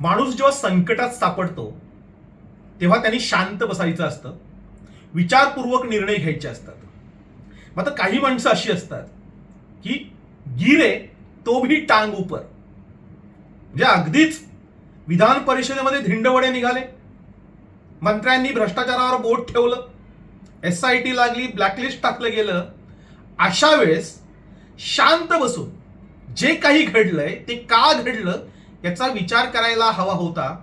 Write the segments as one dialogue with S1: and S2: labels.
S1: माणूस जेव्हा संकटात सापडतो तेव्हा त्यांनी शांत बसायचं असतं. विचारपूर्वक निर्णय घ्यायचे असतात. मात्र काही माणसं अशी असतात की गिरे तो भी टांग उपर म्हणजे अगदीच विधान परिषदेमध्ये धिंडवडे निघाले. मंत्र्यांनी भ्रष्टाचारावर बोट ठेवलं. एस आय टी लागली ब्लॅकलिस्ट टाकलं गेलं. अशा वेळेस शांत बसून जे काही घडलंय ते का घडलं याचा विचार करायला हवा होता.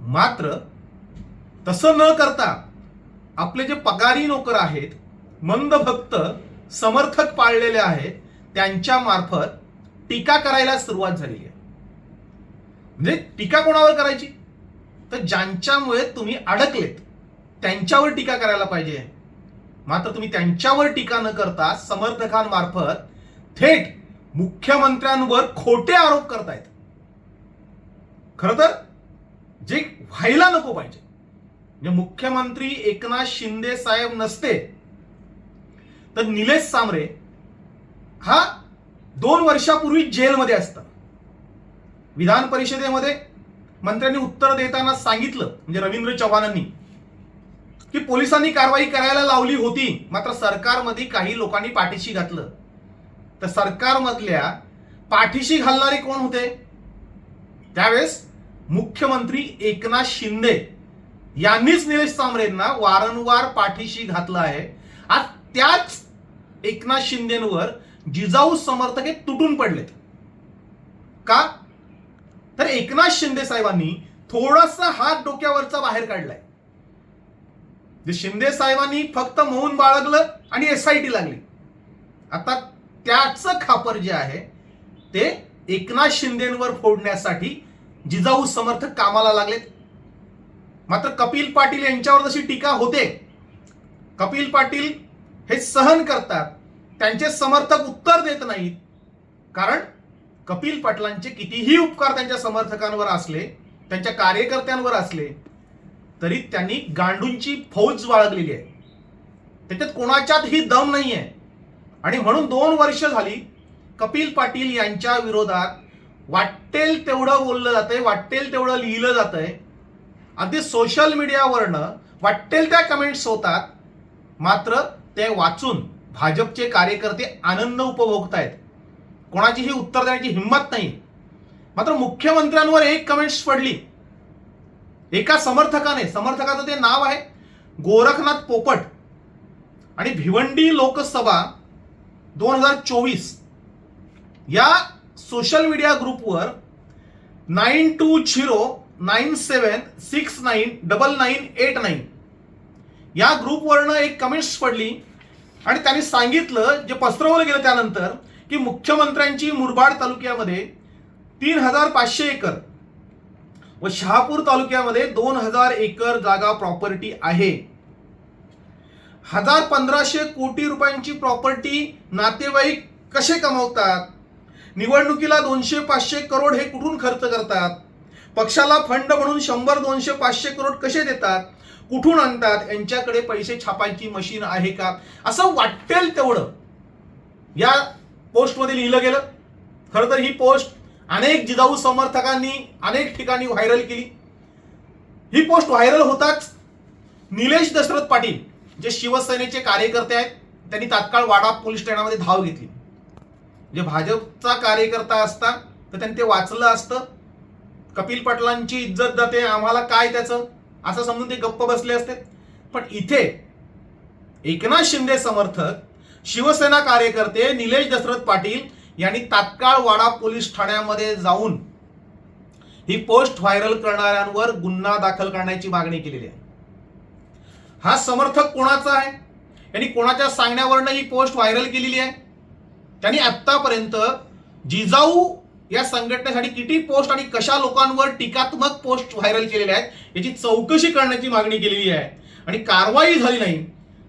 S1: मात्र तसं न करता आपले जे पगारी नोकर आहेत मंदभक्त समर्थक पाळलेले आहेत त्यांच्या मार्फत टीका करायला सुरुवात झालेली आहे. म्हणजे टीका कोणावर करायची? तर ज्यांच्यामुळे तुम्ही अडकलेत त्यांच्यावर टीका करायला पाहिजे. मात्र तुम्ही त्यांच्यावर टीका न करता समर्थकांमार्फत थेट मुख्यमंत्र्यांवर खोटे आरोप करतायत. खर तर जे व्हायला नको पाहिजे. म्हणजे मुख्यमंत्री एकनाथ शिंदे साहेब नसते तर निलेश सामरे हा दोन वर्षापूर्वी जेलमध्ये असता विधान परिषदेमध्ये मंत्र्यांनी उत्तर देताना सांगितलं म्हणजे रवींद्र चव्हाणांनी की पोलिसांनी कारवाई करायला लावली होती मात्र सरकारमध्ये काही लोकांनी पाठीशी घातलं. तर सरकारमधल्या पाठीशी घालणारे कोण होते? त्यावेळेस मुख्यमंत्री एकनाथ शिंदे यांनीच निलेश सांबरेंना वारंवार पाठीशी घातलं आहे. आज त्याच एकनाथ शिंदेवर जिजाऊ समर्थक हे तुटून पडलेत. का? तर एकनाथ शिंदे साहेबांनी थोडासा हात डोक्यावरचा बाहेर काढलाय. जे शिंदे साहेबांनी फक्त मौन बाळगलं आणि एस आय टी लागली. आता त्याचं खापर जे आहे ते एकनाथ शिंदेवर फोडण्यासाठी जिजाऊ समर्थक कामाला लागलेत. मात्र कपिल पाटील यांच्यावर जशी टीका होते कपिल पाटील हे सहन करतात त्यांचे समर्थक उत्तर देत नाहीत. कारण कपिल पाटलांचे कितीही उपकार त्यांच्या समर्थकांवर असले त्यांच्या कार्यकर्त्यांवर असले तरी त्यांनी गांडूंची फौज बाळगलेली आहे. त्याच्यात कोणाच्यात ही दम नाही आहे आणि म्हणून दोन वर्ष झाली कपिल पाटील यांच्या विरोधात वाटेल तेवढं बोललं जातंय वाटेल तेवढं लिहिलं जातंय. अगदी सोशल मीडियावरनं वाटेल त्या कमेंट्स होतात मात्र ते वाचून भाजपचे कार्यकर्ते आनंद उपभोगतायत. कोणाचीही उत्तर देण्याची हिंमत नाही. मात्र मुख्यमंत्र्यांवर एक कमेंट्स पडली. एका समर्थकाने समर्थकाचं ते नाव आहे गोरखनाथ पोपट आणि भिवंडी लोकसभा दोन हजार चोवीस. या सोशल मीडिया ग्रुपवर nine two zero nine seven six nine double nine eight nine. या ग्रुपवरनं एक कमेंट्स पडली आणि त्यांनी सांगितलं जे पसरवलं गेलं त्यानंतर की मुख्यमंत्र्यांची मुरबाड तालुक्यामध्ये तीन हजार पाचशे एकर व शहापूर तालुक्यामध्ये दोन हजार एकर जागा प्रॉपर्टी आहे. हजार पंधराशे कोटी रुपयांची प्रॉपर्टी नातेवाईक कसे कमवतात? निवडणुकीला दोनशे पाचशे करोड हे कुठून खर्च करतात? पक्षाला फंड म्हणून शंभर दोनशे पाचशे करोड कसे देतात? कुठून आणतात? यांच्याकडे पैसे छापायची मशीन आहे का? असं वाटेल तेवढं. या पोस्टमध्ये लिहिलं गेलं. खरं तर ही पोस्ट अनेक जिजाऊ समर्थकांनी अनेक ठिकाणी व्हायरल केली. ही पोस्ट व्हायरल होताच निलेश दशरथ पाटील जे शिवसेनेचे कार्यकर्ते आहेत त्यांनी तात्काळ वाडा पोलीस ठाण्यामध्ये धाव घेतली. जे भाजपचा कार्यकर्ता असता तर त्यांनी ते वाचलं असतं. कपिल पाटलांची इज्जत जाते आम्हाला काय त्याचं? असं समजून ते गप्प बसले असते. पण इथे एकनाथ शिंदे समर्थक शिवसेना कार्यकर्ते निलेश दशरथ पाटील यांनी तात्काळ वाडा पोलीस ठाण्यामध्ये जाऊन ही पोस्ट व्हायरल करणाऱ्यांवर गुन्हा दाखल करण्याची मागणी केलेली आहे. हा समर्थक कोणाचा आहे? यांनी कोणाच्या सांगण्यावरनं ही पोस्ट व्हायरल केलेली आहे? त्यांनी आतापर्यंत जिजाऊ या संघटनेसाठी किती पोस्ट आणि कशा लोकांवर टीकात्मक पोस्ट व्हायरल केलेल्या आहेत याची चौकशी करण्याची मागणी केलेली आहे. आणि कारवाई झाली नाही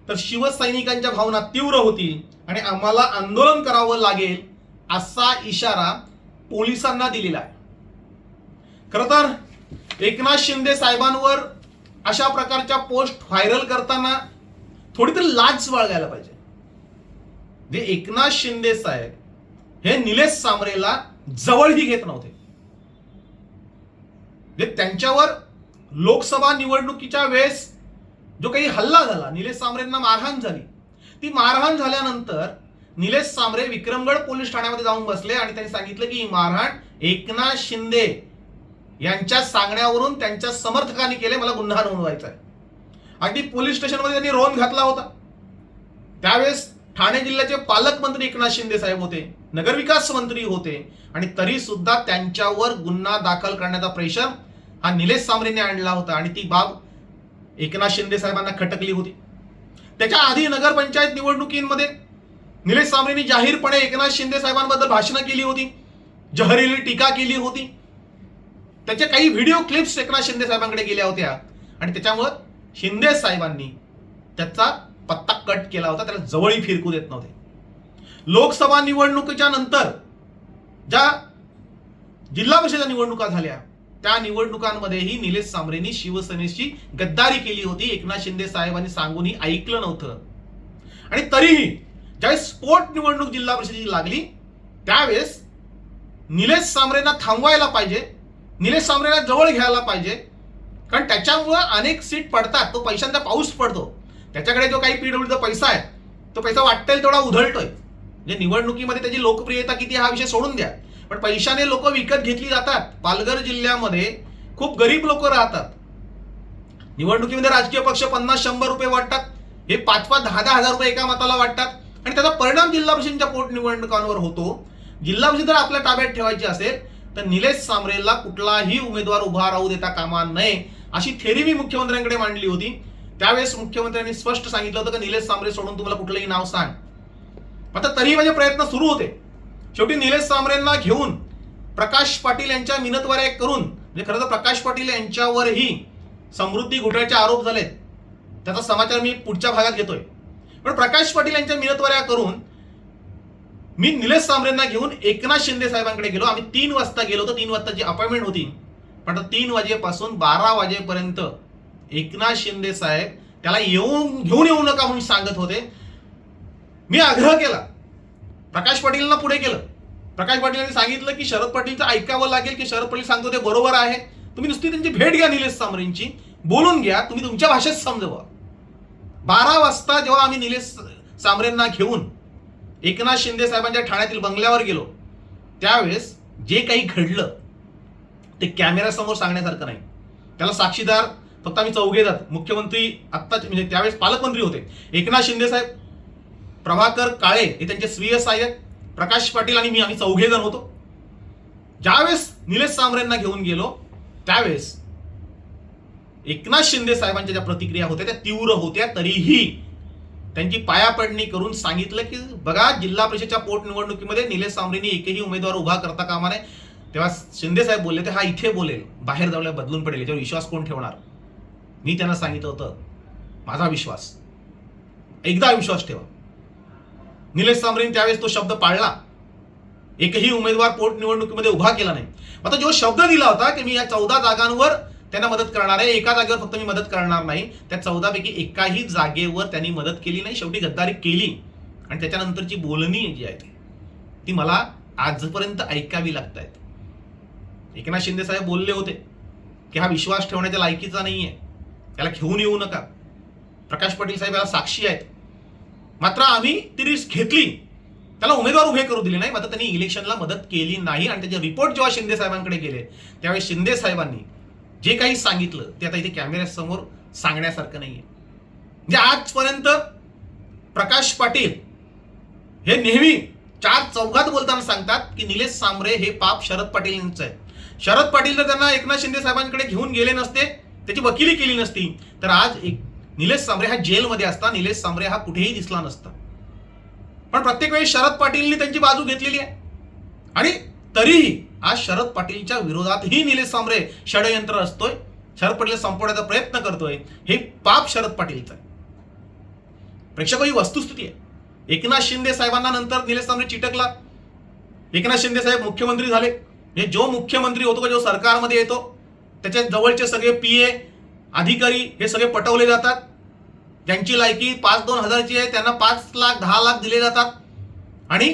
S1: तर शिवसैनिकांच्या भावना तीव्र होतील आणि आम्हाला आंदोलन करावं लागेल असा इशारा पोलिसांना दिलेला आहे. खरं तर एकनाथ शिंदे साहेबांवर अशा प्रकारच्या पोस्ट व्हायरल करताना थोडी तरी लाज बाळगायला पाहिजे. जे एकनाथ शिंदे साहेब हे निलेश सामरेला जवळही घेत नव्हते. जे त्यांच्यावर लोकसभा निवडणुकीच्या वेळेस जो काही हल्ला झाला निलेश सामरेंना मारहाण झाली. ती मारहाण झाल्यानंतर निलेश सामरे विक्रमगड पोलीस ठाण्यामध्ये जाऊन बसले आणि त्यांनी सांगितलं की ही मारहाण एकनाथ शिंदे यांच्या सांगण्यावरून त्यांच्या समर्थकांनी केले मला गुन्हा नोंदवायचा आहे. अगदी पोलीस स्टेशनमध्ये त्यांनी रोन घातला होता. त्यावेळेस ठाणे जिल्ह्याचे पालकमंत्री एकनाथ शिंदे साहेब होते नगरविकास मंत्री होते आणि तरी सुद्धा त्यांच्यावर गुन्हा दाखल करण्याचा प्रेशर हा निलेश सांबरेने आणला होता. आणि ती बाब एकनाथ शिंदे साहेबांना खटकली होती. त्याच्या आधी नगरपंचायत निवडणुकीमध्ये निलेश सांबरेंनी जाहीरपणे एकनाथ शिंदे साहेबांबद्दल भाषणं केली होती जहरीली टीका केली होती. त्याचे काही व्हिडिओ क्लिप्स एकनाथ शिंदे साहेबांकडे गेल्या होत्या. आणि त्याच्यामुळं शिंदे साहेबांनी त्याचा पत्ता कट केला होता त्याला जवळही फिरकू देत नव्हते. लोकसभा निवडणुकीच्या नंतर ज्या जिल्हा परिषद निवडणुका झाल्या त्या निवडणुकांमध्येही निलेश सांबरेंनी शिवसेनेशी गद्दारी केली होती. एकनाथ शिंदे साहेबांनी सांगूनही ऐकलं नव्हतं. आणि तरीही ज्यावेळेस स्पोर्ट निवडणूक जिल्हा परिषदेची लागली त्यावेळेस निलेश सांबरेंना थांबवायला पाहिजे निलेश सांबरेला जवळ घ्यायला पाहिजे. कारण त्याच्यामुळं अनेक सीट पडतात तो पैशांचा पाऊस पडतो. त्याच्याकडे जो काही पीडब्ल्यूचा पैसा आहे तो पैसा वाटेल तेवढा उधळतोय. म्हणजे निवडणुकीमध्ये त्याची लोकप्रियता किती हा विषय सोडून द्या. पण पैशाने लोक विकत घेतली जातात. पालघर जिल्ह्यामध्ये खूप गरीब लोक राहतात. निवडणुकीमध्ये राजकीय पक्ष पन्नास शंभर रुपये वाटतात. हे पाच पाच दहा दहा हजार रुपये एका मताला वाटतात. आणि त्याचा परिणाम जिल्हा परिषदेच्या पोटनिवडणुकांवर होतो. जिल्हा परिषद जर आपल्या ताब्यात ठेवायची असेल तर निलेश सांबरेला कुठलाही उमेदवार उभा राहू देता कामा नये अशी थेरी मी मुख्यमंत्र्यांकडे मांडली होती. त्यावेळेस मुख्यमंत्र्यांनी स्पष्ट सांगितलं होतं की निलेश सांबरे सोडून तुम्हाला कुठलंही नाव सांग. आता तरी माझे प्रयत्न सुरू होते. शेवटी निलेश सांबरेंना घेऊन प्रकाश पाटील यांच्या मिनतवाऱ्या करून म्हणजे खरं तर प्रकाश पाटील यांच्यावरही समृद्धी घोटाळ्याचे आरोप झालेत. त्याचा समाचार मी पुढच्या भागात घेतोय. पण प्रकाश पाटील यांच्या मिनतवाऱ्या करून मी निलेश सांबरेंना घेऊन एकनाथ शिंदे साहेबांकडे गेलो. आम्ही तीन वाजता गेलो होतो. तीन वाजताची अपॉइंटमेंट होती. पण आता तीन वाजेपासून बारा वाजेपर्यंत एकनाथ शिंदे साहेब त्याला येऊन घेऊन येऊ नका म्हणून सांगत होते. मी आग्रह केला. प्रकाश पाटीलना पुढे केलं. प्रकाश पाटील यांनी सांगितलं की शरद पाटीलचं ऐकावं लागेल की शरद पाटील सांगतो ते बरोबर आहे. तुम्ही नुसती त्यांची भेट घ्या निलेश सांबरेंची बोलून घ्या. तुम्ही तुमच्या भाषेत समजवा. बारा वाजता जेव्हा आम्ही निलेश सांबरेंना घेऊन एकनाथ शिंदे साहेबांच्या ठाण्यातील बंगल्यावर गेलो त्यावेळेस जे काही घडलं ते कॅमेऱ्यासमोर सांगण्यासारखं नाही. त्याला साक्षीदार फक्त आम्ही चौघे जात. मुख्यमंत्री आत्ताच म्हणजे त्यावेळेस पालकमंत्री होते. एकनाथ शिंदे साहेब प्रभाकर काळे हे त्यांचे स्वीय सहाय्यक. प्रकाश पाटील आणि मी आम्ही चौघे जण होतो. ज्यावेळेस निलेश सांबरेंना घेऊन गेलो त्यावेळेस एकनाथ शिंदे साहेबांच्या ज्या प्रतिक्रिया होत्या त्या तीव्र होत्या तरीही त्यांची पायापडणी करून सांगितलं की बघा जिल्हा परिषदच्या पोटनिवडणुकीमध्ये निलेश सांबरेंनी एकही उमेदवार उभा करता कामा नये. तेव्हा शिंदे साहेब बोलले ते हा इथे बोलेल. बाहेर जाऊन बदलून पडेल. याच्यावर विश्वास कोण ठेवणार? मी त्यांना सांगितलं होतं माझा विश्वास. एकदा विश्वास ठेवा. निलेश सांबरेने त्यावेळेस तो शब्द पाळला. एकही उमेदवार पोटनिवडणुकीमध्ये उभा केला नाही. आता जो शब्द दिला होता की मी या चौदा जागांवर त्यांना मदत करणार आहे एका जागेवर फक्त मी मदत करणार नाही त्या चौदापैकी एकाही जागेवर त्यांनी मदत केली नाही शेवटी गद्दारी केली. आणि त्याच्यानंतरची बोलणी जी आहे ती मला आजपर्यंत ऐकावी लागत आहेत एकनाथ शिंदे साहेब बोलले होते की हा विश्वास ठेवण्याच्या लायकीचा नाही आहे त्याला घेऊन येऊ नका. प्रकाश पाटील साहेब याला साक्षी आहेत. मात्र आम्ही ती रिस्क घेतली. त्याला उमेदवार उभे करू दिले नाही. मात्र त्यांनी इलेक्शनला मदत केली नाही आणि त्याचे रिपोर्ट जेव्हा शिंदे साहेबांकडे गेले त्यावेळी शिंदे साहेबांनी जे काही सांगितलं ते आता इथे कॅमेऱ्यासमोर सांगण्यासारखं नाहीये. म्हणजे आजपर्यंत प्रकाश पाटील हे नेहमी चार चौघात बोलताना सांगतात की निलेश सांबरे हे पाप शरद पाटील यांचं आहे. शरद पाटील जर त्यांना एकनाथ शिंदे साहेबांकडे घेऊन गेले नसते. त्याची वकिली केली नसती. तर आज एक निलेश सांबरे हा जेलमध्ये असता. निलेश सांबरे हा कुठेही दिसला नसता. पण प्रत्येक वेळी शरद पाटीलनी त्यांची बाजू घेतलेली आहे. आणि तरीही आज शरद पाटीलच्या विरोधातही निलेश सांबरे षडयंत्र असतोय शरद पाटील संपवण्याचा प्रयत्न करतोय. हे पाप शरद पाटीलचं आहे. प्रेक्षक ही वस्तुस्थिती आहे. एकनाथ शिंदे साहेबांना नंतर निलेश सांबरे चिटकला. एकनाथ शिंदे साहेब मुख्यमंत्री झाले. हे जो मुख्यमंत्री होतो का जो सरकारमध्ये येतो त्याच्या जवळचे सगळे पी ए अधिकारी हे सगळे पटवले जातात. ज्यांची लायकी पाच दोन हजारची आहे त्यांना पाच लाख दहा लाख दिले जातात. आणि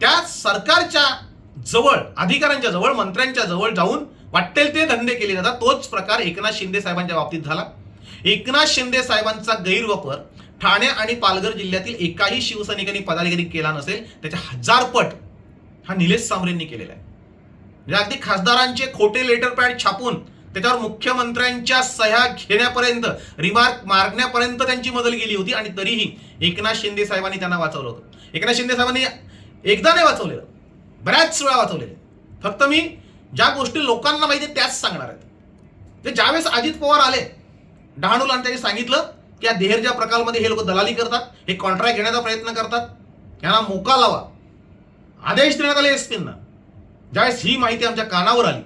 S1: त्या सरकारच्या जवळ अधिकाऱ्यांच्या जवळ मंत्र्यांच्या जवळ जाऊन वाटेल ते धंदे केले जातात. तोच प्रकार एकनाथ शिंदे साहेबांच्या बाबतीत झाला. एकनाथ शिंदे साहेबांचा गैरवापर ठाणे आणि पालघर जिल्ह्यातील एकाही शिवसैनिकांनी पदाधिकारी केला नसेल त्याच्या हजार पट हा निलेश सांबरेंनी केलेला आहे. म्हणजे अगदी खासदारांचे खोटे लेटर पॅड छापून त्याच्यावर मुख्यमंत्र्यांच्या सह्या घेण्यापर्यंत रिमार्क मारण्यापर्यंत त्यांची मदल गेली होती आणि तरीही एकनाथ शिंदे साहेबांनी त्यांना वाचवलं होतं. एकनाथ शिंदे साहेबांनी एकदा नाही वाचवलेलं. बऱ्याच वेळा वाचवलेले. फक्त मी ज्या गोष्टी लोकांना माहिती आहेत त्याच सांगणार आहेत. ते ज्यावेळेस अजित पवार आले डहाणूला आणि त्यांनी सांगितलं की या देहरच्या प्रकल्पामध्ये हे लोक दलाली करतात हे कॉन्ट्रॅक्ट घेण्याचा प्रयत्न करतात यांना मोका लावा. आदेश देण्यात आले असतील ना. ज्यावेळेस ही माहिती आमच्या कानावर आली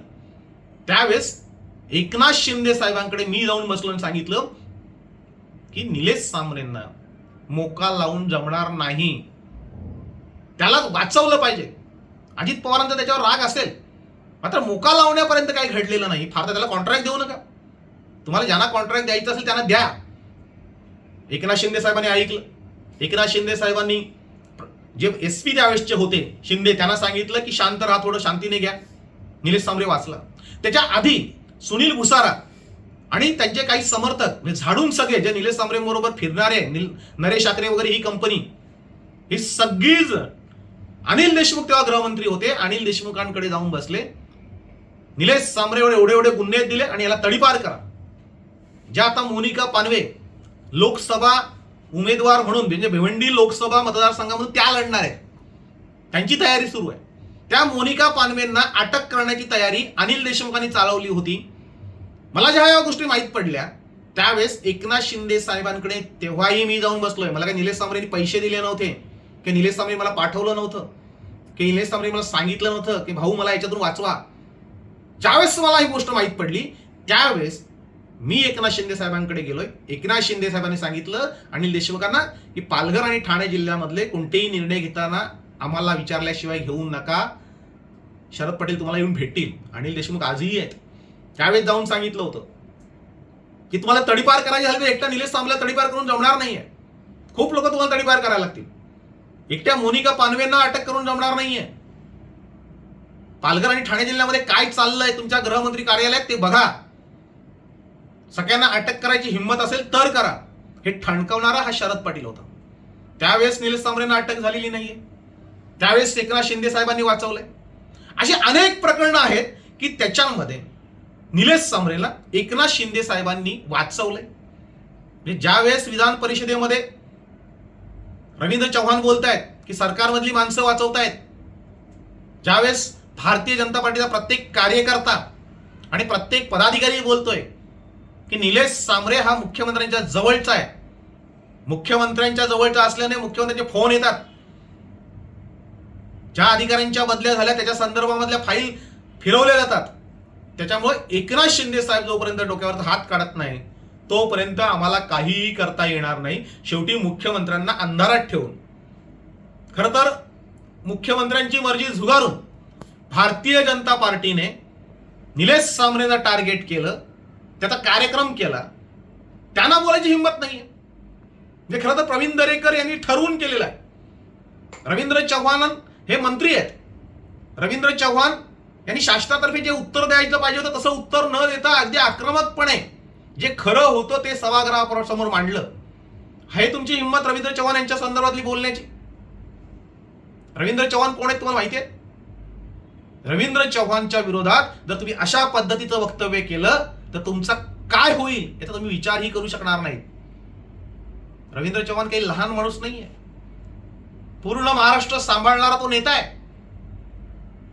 S1: त्यावेळेस एकनाथ शिंदे साहेबांकडे मी जाऊन बसलो आणि सांगितलं की निलेश सामरेंना मोका लावून जमणार नाही. त्याला वाचवलं पाहिजे. अजित पवारांचा त्याच्यावर राग असेल. मात्र मोका लावण्यापर्यंत काही घडलेलं नाही. फार तर त्याला कॉन्ट्रॅक्ट देऊ नका. तुम्हाला ज्यांना कॉन्ट्रॅक्ट द्यायचं असेल त्यांना द्या. एकनाथ शिंदे साहेबांनी ऐकलं. एकनाथ शिंदे साहेबांनी जे एस पी त्यावेळेसचे होते शिंदे त्यांना सांगितलं की शांत राहा थोडं शांतीने घ्या. निलेश सांबरे वाचला. त्याच्या आधी सुनील भुसारा आणि त्यांचे काही समर्थक म्हणजे झाडून सगळे जे निलेश सांबरे बरोबर फिरणारे नरेश ठाकरे वगैरे ही कंपनी ही सगळीच अनिल देशमुख तेव्हा गृहमंत्री होते. अनिल देशमुखांकडे जाऊन बसले. निलेश सांबरेवर एवढे एवढे गुन्हे दिले आणि याला तडीपार करा. ज्या आता मोनिका पानवे लोकसभा उमेदवार म्हणून म्हणजे भिवंडी लोकसभा मतदारसंघामधून त्या लढणार आहेत. त्यांची तयारी सुरू आहे. त्या मोनिका पानवेंना अटक करण्याची तयारी अनिल देशमुखांनी चालवली होती. मला ज्या या गोष्टी माहीत पडल्या त्यावेळेस एकनाथ शिंदे साहेबांकडे तेव्हाही मी जाऊन बसलोय. मला काही निलेश सांबरेंनी पैसे दिले नव्हते की निलेश सांबरे मला पाठवलं नव्हतं की निलेश सांबरे मला सांगितलं नव्हतं की भाऊ मला याच्यातून वाचवा. ज्यावेळेस मला ही गोष्ट माहीत पडली त्यावेळेस मी एकनाथ शिंदे साहेबांकडे गेलोय. एकनाथ शिंदे साहेबांनी सांगितलं अनिल देशमुखांना की पालघर आणि ठाणे जिल्ह्यामधले कोणतेही निर्णय घेताना आम्हाला विचारल्याशिवाय घेऊ नका. शरद पटेल तुम्हाला येऊन भेटतील. अनिल देशमुख आजही आहेत. त्यावेळेस जाऊन सांगितलं होतं. की तुम्हाला तडीपार करायची झाली तर एकटा निलेश सांबला तडीपार करून जमणार नाहीये. खूप लोक तुम्हाला तडीपार करायला लागतील. एकट्या मोनिका पानवेंना अटक करून जमणार नाहीये. पालघर आणि ठाणे जिल्ह्यामध्ये काय चाललंय तुमच्या गृहमंत्री कार्यालयात ते बघा. सगळ्यांना अटक करायची हिंमत असेल तर करा. हे ठणकवणारा हा शरद पाटील होता. त्यावेळेस निलेश सांबरेंना अटक झालेली नाहीये. त्यावेळेस एकनाथ शिंदे साहेबांनी वाचवलंय. अशी अनेक प्रकरणं आहेत की त्याच्यामध्ये निलेश सांबरेला एकनाथ शिंदे साहेबांनी वाचवलंय. म्हणजे ज्यावेळेस विधान परिषदेमध्ये रवींद्र चव्हाण बोलतायत की सरकारमधली माणसं वाचवतायत ज्यावेळेस भारतीय जनता पार्टीचा प्रत्येक कार्यकर्ता आणि प्रत्येक पदाधिकारी बोलतोय की निलेश सांबरे हा मुख्यमंत्र्यांच्या जवळचा आहे. मुख्यमंत्र्यांच्या जवळचा असल्याने मुख्यमंत्र्यांचे फोन येतात. ज्या अधिकाऱ्यांच्या बदल्या झाल्या त्याच्या संदर्भामधल्या फाईल फिरवल्या जातात. त्याच्यामुळे एकनाथ शिंदे साहेब जोपर्यंत डोक्यावर हात काढत नाही तोपर्यंत आम्हाला काहीही करता येणार नाही. शेवटी मुख्यमंत्र्यांना अंधारात ठेवून. खर तर मुख्यमंत्र्यांची मर्जी झुगारून भारतीय जनता पार्टीने निलेश सांबरेला टार्गेट केलं. त्याचा कार्यक्रम केला त्यांना बोलायची हिंमत नाही आहे जे खरं तर प्रवीण दरेकर यांनी ठरवून केलेलं आहे. रवींद्र चव्हाण हे मंत्री आहेत. रवींद्र चव्हाण यांनी शासनातर्फे जे उत्तर द्यायचं पाहिजे होतं तसं उत्तर न देता अगदी आक्रमकपणे जे खरं होतं ते सभागृहासमोर मांडलं. हे तुमची हिंमत रवींद्र चव्हाण यांच्या संदर्भातली बोलण्याची. रवींद्र चव्हाण कोण आहेत तुम्हाला माहिती आहे? रवींद्र चव्हाणच्या विरोधात जर तुम्ही अशा पद्धतीचं वक्तव्य केलं तर तुमचा काय होईल याचा तुम्ही विचारही करू शकणार नाही रवींद्र चव्हाण काही लहान माणूस नाहीये. पूर्ण महाराष्ट्र सांभाळणारा तो नेता आहे.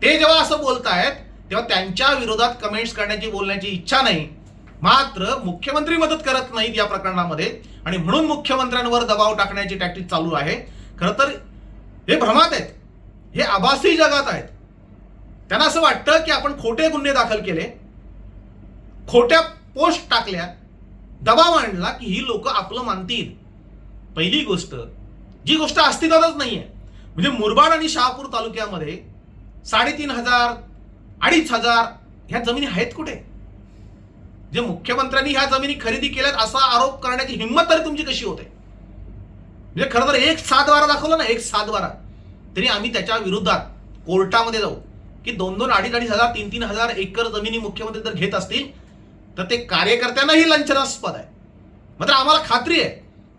S1: ते जेव्हा असं बोलतायत तेव्हा त्यांच्या विरोधात कमेंट्स करण्याची बोलण्याची इच्छा नाही. मात्र मुख्यमंत्री मदत करत नाहीत या प्रकरणामध्ये आणि म्हणून मुख्यमंत्र्यांवर दबाव टाकण्याची टॅक्टिक चालू आहे. खरं तर हे भ्रमात आहेत. हे आभासी जगात आहेत. त्यांना असं वाटतं की आपण खोटे गुन्हे दाखल केले. खोट्या पोस्ट टाकल्या दबाव आणला की ही लोक आपलं मानतील. पहिली गोष्ट जी गोष्ट अस्तित्वातच नाही आहे म्हणजे मुरबाड आणि शहापूर तालुक्यामध्ये साडेतीन हजार अडीच हजार ह्या जमिनी आहेत कुठे? जे मुख्यमंत्र्यांनी ह्या जमिनी खरेदी केल्यात असा आरोप करण्याची हिंमत तरी तुमची कशी होते? म्हणजे खरं तर एक सात वारा दाखवलं ना एक सात वारा तरी आम्ही त्याच्या विरोधात कोर्टामध्ये जाऊ. की दोन दोन अडीच अडीच हजार तीन तीन हजार एकर जमिनी मुख्यमंत्री जर घेत असतील तर ते कार्यकर्त्यांनाही लंचनास्पद आहे. मात्र आम्हाला खात्री आहे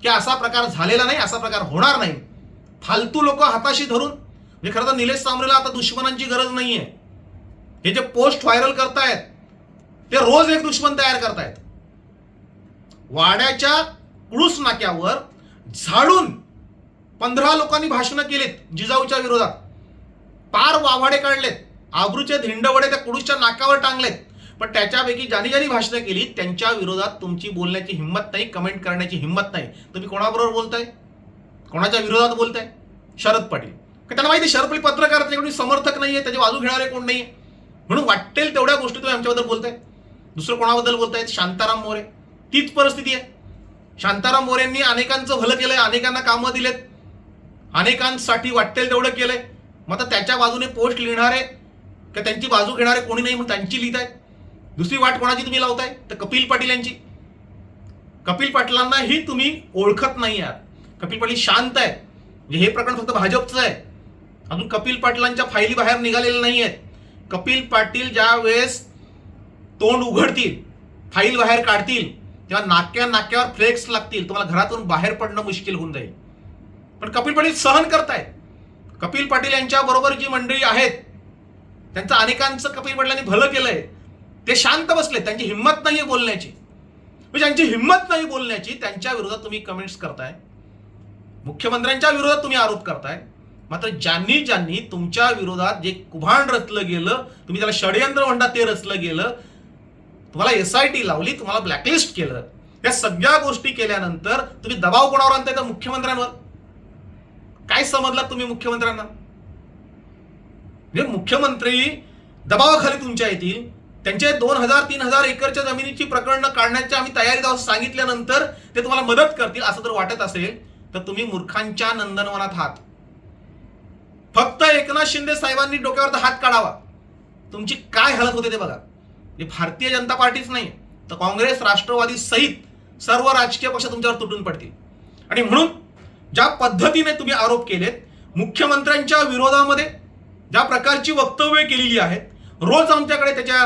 S1: की असा प्रकार झालेला नाही असा प्रकार होणार नाही. फालतू लोक हाताशी धरून म्हणजे खरं तर निलेश सांबरेला आता दुश्मनांची गरज नाही आहे हे जे पोस्ट व्हायरल करतायत ते रोज एक दुश्मन तयार करतायत. वाड्याच्या कुळूस नाक्यावर झाडून पंधरा लोकांनी भाषणं केलीत जिजाऊच्या विरोधात. पार वाभाडे काढलेत आबरूचे धिंडवडे त्या कुडूसच्या नाकावर टांगलेत. पण त्याच्यापैकी ज्यांनी ज्यांनी भाषणं केली त्यांच्या विरोधात तुमची बोलण्याची हिंमत नाही कमेंट करण्याची हिंमत नाही. तुम्ही कोणाबरोबर बोलताय? कोणाच्या विरोधात बोलताय? शरद पाटील. का त्यांना माहिती आहे, शरद पाटील पत्रकार आहेत, कोणी समर्थक आहे त्याची बाजू घेणारे कोण नाही आहे म्हणून वाटेल तेवढ्या गोष्टी तुम्ही आमच्याबद्दल बोलताय. दुसरं कोणाबद्दल बोलतायत? शांताराम मोरे. तीच परिस्थिती आहे. शांताराम मोरेंनी अनेकांचं भलं केलंय अनेकांना कामं दिलेत. अनेकांसाठी वाटेल तेवढं केलंय. मग आता त्याच्या बाजूने पोस्ट लिहिणारे का त्यांची बाजू घेणारे कोणी नाही म्हणून त्यांची लिहित आहेत दुसरी वाट कोणाची तुम्ही लावताय? तर कपिल पाटील यांची. कपिल पाटलांनाही तुम्ही ओळखत नाही आहात. कपिल पाटील शांत आहे म्हणजे हे प्रकरण फक्त भाजपचं आहे. अजून कपिल पाटलांच्या फायली बाहेर निघालेल्या नाही आहेत कपिल पाटील ज्या वेळेस तोंड उघडतील फाईल बाहेर काढतील तेव्हा नाक्या नाक्यावर फ्लेक्स लागतील तुम्हाला घरातून बाहेर पडणं मुश्किल होऊन जाईल. पण कपिल पाटील सहन करतायत. कपिल पाटील यांच्या बरोबर जी मंडळी आहेत त्यांचं अनेकांचं कपिल पाटलांनी भलं केलंय. ते शांत बसले त्यांची हिंमत नाही बोलण्याची. म्हणजे ज्यांची हिंमत नाही बोलण्याची त्यांच्या विरोधात तुम्ही कमेंट्स करताय. मुख्यमंत्र्यांच्या विरोधात तुम्ही आरोप करताय. मात्र ज्यांनी ज्यांनी तुमच्या विरोधात जे कुभांड रचलं गेलं तुम्ही त्याला षडयंत्र म्हणता ते रचलं गेलं तुम्हाला एस आय टी लावली तुम्हाला ब्लॅकलिस्ट केलं. या सगळ्या गोष्टी केल्यानंतर तुम्ही दबाव कोणावर आणताय तर मुख्यमंत्र्यांवर? काय समजलात तुम्ही मुख्यमंत्र्यांना? म्हणजे मुख्यमंत्री दबावाखाली तुमच्या येतील त्यांचे दोन हजार तीन हजार एकरच्या जमिनीची प्रकरणं काढण्याच्या आम्ही तयारीत आहोत सांगितल्यानंतर ते तुम्हाला मदत करतील असं जर वाटत असेल तर तुम्ही मूर्खांच्या नंदनवनात आहात फक्त एकनाथ शिंदे साहेबांनी डोक्यावर हात काढावा. तुमची काय हालत होते ते बघा. हे भारतीय जनता पार्टीच नाही तर काँग्रेस राष्ट्रवादी सहित सर्व राजकीय पक्ष तुमच्यावर तुटून पडतील. आणि म्हणून ज्या पद्धतीने तुम्ही आरोप केलेत मुख्यमंत्र्यांच्या विरोधामध्ये ज्या प्रकारची वक्तव्य केलेली आहेत रोज आमच्याकडे त्याच्या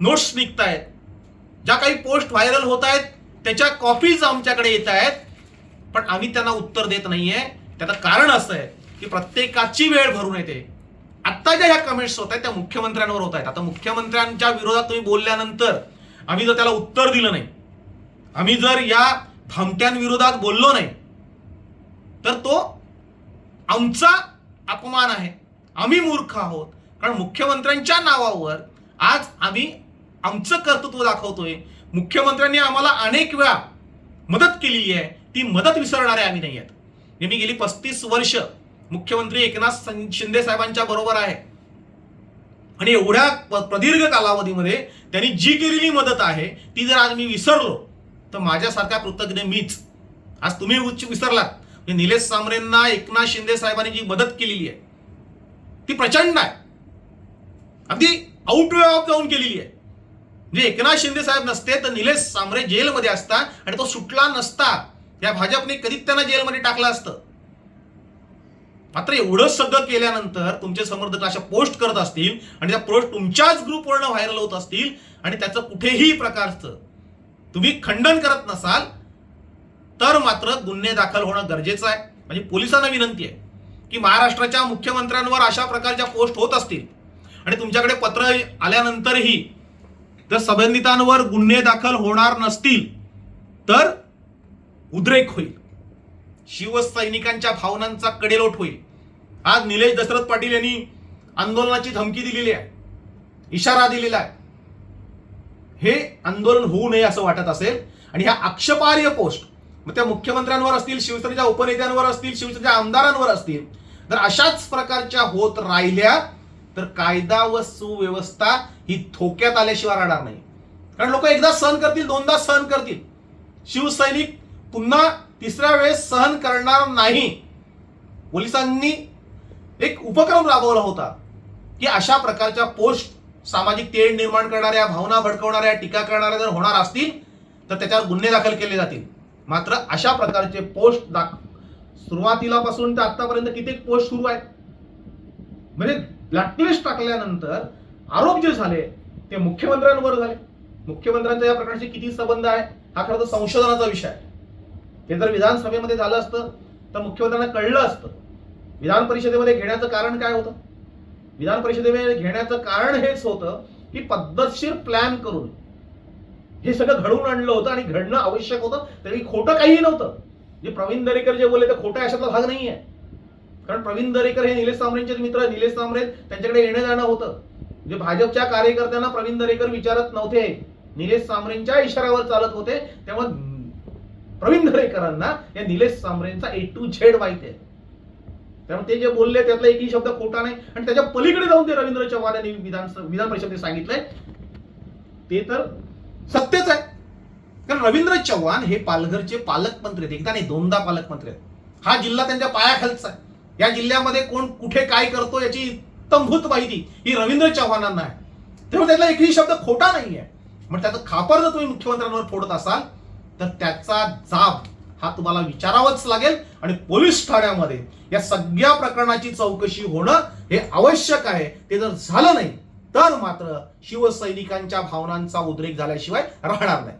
S1: नोट्स निघत आहेत ज्या काही पोस्ट व्हायरल होत आहेत त्याच्या कॉपीज आमच्याकडे येत आहेत पण आम्ही त्यांना उत्तर देत नाहीये. त्याचं कारण असं आहे की प्रत्येकाची वेळ भरून येते. आत्ता ज्या ह्या कमेंट्स होत आहेत त्या मुख्यमंत्र्यांवर होत आहेत आता मुख्यमंत्र्यांच्या विरोधात तुम्ही बोलल्यानंतर आम्ही जर त्याला उत्तर दिलं नाही आम्ही जर या भामट्यांविरोधात बोललो नाही तर तो आमचा अपमान आहे. आम्ही मूर्ख आहोत. कारण मुख्यमंत्र्यांच्या नावावर आज आम्ही आमचं कर्तृत्व दाखवतोय. मुख्यमंत्र्यांनी आम्हाला अनेक वेळा मदत केलेली आहे. ती मदत विसरणारे आम्ही नाही आहेत. मी गेली पस्तीस वर्ष मुख्यमंत्री एकनाथ सं- शिंदे साहेबांच्या बरोबर आहे. आणि एवढ्या प- प्रदीर्घ कालावधीमध्ये त्यांनी जी केलेली मदत आहे ती जर आज मी विसरलो तर माझ्यासारखा कृतज्ञ मीच. आज तुम्ही उच्च विसरलात. म्हणजे निलेश सामरेंना एकनाथ शिंदे साहेबांनी जी मदत केलेली आहे ती प्रचंड आहे. अगदी आउट वे ऑफ जाऊन केलेली आहे. म्हणजे एकनाथ शिंदे साहेब नसते तर निलेश सांबरे जेलमध्ये असता आणि तो सुटला नसता. या भाजपने कधीच त्यांना जेलमध्ये टाकलं असतं. मात्र एवढं सगळं केल्यानंतर तुमचे समर्थक अशा पोस्ट करत असतील आणि त्या पोस्ट तुमच्याच ग्रुपवरनं व्हायरल होत असतील आणि त्याचं कुठेही प्रकारचं तुम्ही खंडन करत नसाल तर मात्र गुन्हे दाखल होणं गरजेचं आहे. म्हणजे पोलिसांना विनंती आहे की महाराष्ट्राच्या मुख्यमंत्र्यांवर अशा प्रकारच्या पोस्ट होत असतील आणि तुमच्याकडे पत्र आल्यानंतरही जर संबंधितांवर गुन्हे दाखल होणार नसतील तर उद्रेक होईल. शिवसैनिकांच्या भावनांचा कडेलोट होईल. आज निलेश दशरथ पाटील यांनी आंदोलनाची धमकी दिलेली आहे इशारा दिलेला आहे. हे आंदोलन होऊ नये असं वाटत असेल आणि ह्या आक्षेपार्ह पोस्ट मग त्या मुख्यमंत्र्यांवर असतील शिवसेनेच्या उपनेत्यांवर असतील शिवसेनेच्या आमदारांवर असतील तर अशाच प्रकारच्या होत राहिल्या तर कायदा व सुव्यवस्था ही थोक्यात आल्याशिवाय राहणार नाही. कारण लोक एकदा सहन करतील दोनदा सहन करतील. शिवसैनिक पुन्हा तिसऱ्या वेळेस सहन करणार नाही. पोलिसांनी एक उपक्रम राबवला होता की अशा प्रकारच्या पोस्ट सामाजिक तेढ निर्माण करणाऱ्या भावना भडकवणाऱ्या टीका करणाऱ्या जर होणार असतील तर त्याच्यावर गुन्हे दाखल केले जातील. मात्र अशा प्रकारचे पोस्ट दाख सुरुवातीला पासून तर आतापर्यंत किती पोस्ट सुरू आहेत म्हणजे ब्लॅकलिस्ट टाकल्यानंतर आरोप जे झाले ते मुख्यमंत्र्यांवर झाले. मुख्यमंत्र्यांचा या प्रकारशी किती संबंध आहे हा खरं तर संशोधनाचा विषय आहे. हे जर विधानसभेमध्ये झालं असतं तर मुख्यमंत्र्यांना कळलं असतं. विधान परिषदेमध्ये घेण्याचं कारण काय होतं? विधान परिषदेमध्ये घेण्याचं कारण हेच होतं की पद्धतशीर प्लॅन करून हे सगळं घडवून आणलं होतं आणि घडणं आवश्यक होतं तरी खोटं काहीही नव्हतं. जे प्रवीण दरेकर जे बोलले ते खोटं अशातला भाग नाही आहे कारण प्रवीण दरेकर हे निलेश सांबरेंचे मित्र निलेश सांबरे त्यांच्याकडे येणं जाणं होतं. म्हणजे भाजपच्या कार्यकर्त्यांना प्रवीण दरेकर विचारत नव्हते निलेश सांबरेंच्या इशाऱ्यावर चालत होते तेव्हा प्रवीण दरेकरांना या निलेश सांबरेंचा ए टू झेड माहिती आहे. त्यामुळे ते जे बोलले त्यातला एकही शब्द खोटा नाही. आणि त्याच्या पलीकडे जाऊन ते रवींद्र चव्हाण यांनी विधान विधान परिषदेत सांगितलंय. ते तर सत्यच आहे. कारण रवींद्र चव्हाण हे पालघरचे पालकमंत्री आहेत. एकदा नाही दोनदा पालकमंत्री आहेत. हा जिल्हा त्यांच्या पायाखालचा आहे. या जिल्ह्यामध्ये कोण कुठे काय करतो याची तंभूत माहिती ही रवींद्र चव्हाणांना आहे. त्यामुळे त्यातला एकही शब्द खोटा नाही आहे मग त्याचं खापर जर तुम्ही मुख्यमंत्र्यांवर फोडत असाल तर त्याचा जाब हा तुम्हाला विचारावाच लागेल आणि पोलीस ठाण्यामध्ये या सगळ्या प्रकरणाची चौकशी होणं हे आवश्यक आहे. ते जर झालं नाही तर मात्र शिवसैनिकांच्या भावनांचा उद्रेक झाल्याशिवाय राहणार नाही.